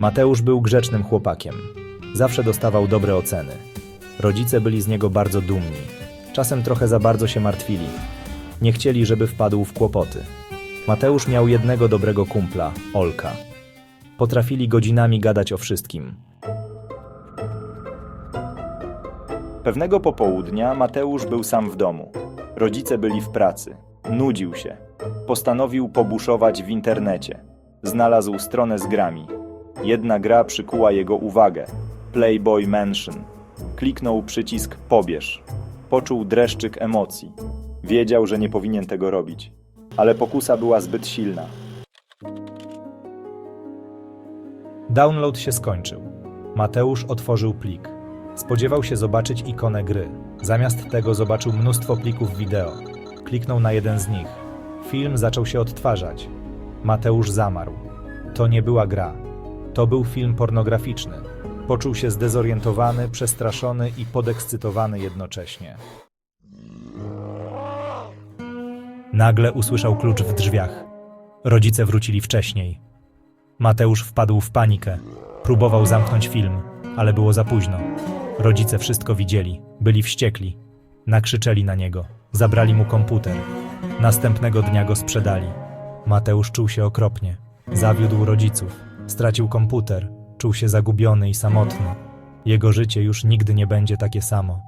Mateusz był grzecznym chłopakiem. Zawsze dostawał dobre oceny. Rodzice byli z niego bardzo dumni. Czasem trochę za bardzo się martwili. Nie chcieli, żeby wpadł w kłopoty. Mateusz miał jednego dobrego kumpla, Olka. Potrafili godzinami gadać o wszystkim. Pewnego popołudnia Mateusz był sam w domu. Rodzice byli w pracy. Nudził się. Postanowił pobuszować w internecie. Znalazł stronę z grami. Jedna gra przykuła jego uwagę. Playboy Mansion. Kliknął przycisk pobierz. Poczuł dreszczyk emocji. Wiedział, że nie powinien tego robić. Ale pokusa była zbyt silna. Download się skończył. Mateusz otworzył plik. Spodziewał się zobaczyć ikonę gry. Zamiast tego zobaczył mnóstwo plików wideo. Kliknął na jeden z nich. Film zaczął się odtwarzać. Mateusz zamarł. To nie była gra. To był film pornograficzny. Poczuł się zdezorientowany, przestraszony i podekscytowany jednocześnie. Nagle usłyszał klucz w drzwiach. Rodzice wrócili wcześniej. Mateusz wpadł w panikę. Próbował zamknąć film, ale było za późno. Rodzice wszystko widzieli, byli wściekli. Nakrzyczeli na niego, zabrali mu komputer. Następnego dnia go sprzedali. Mateusz czuł się okropnie. Zawiódł rodziców, stracił komputer, czuł się zagubiony i samotny. Jego życie już nigdy nie będzie takie samo.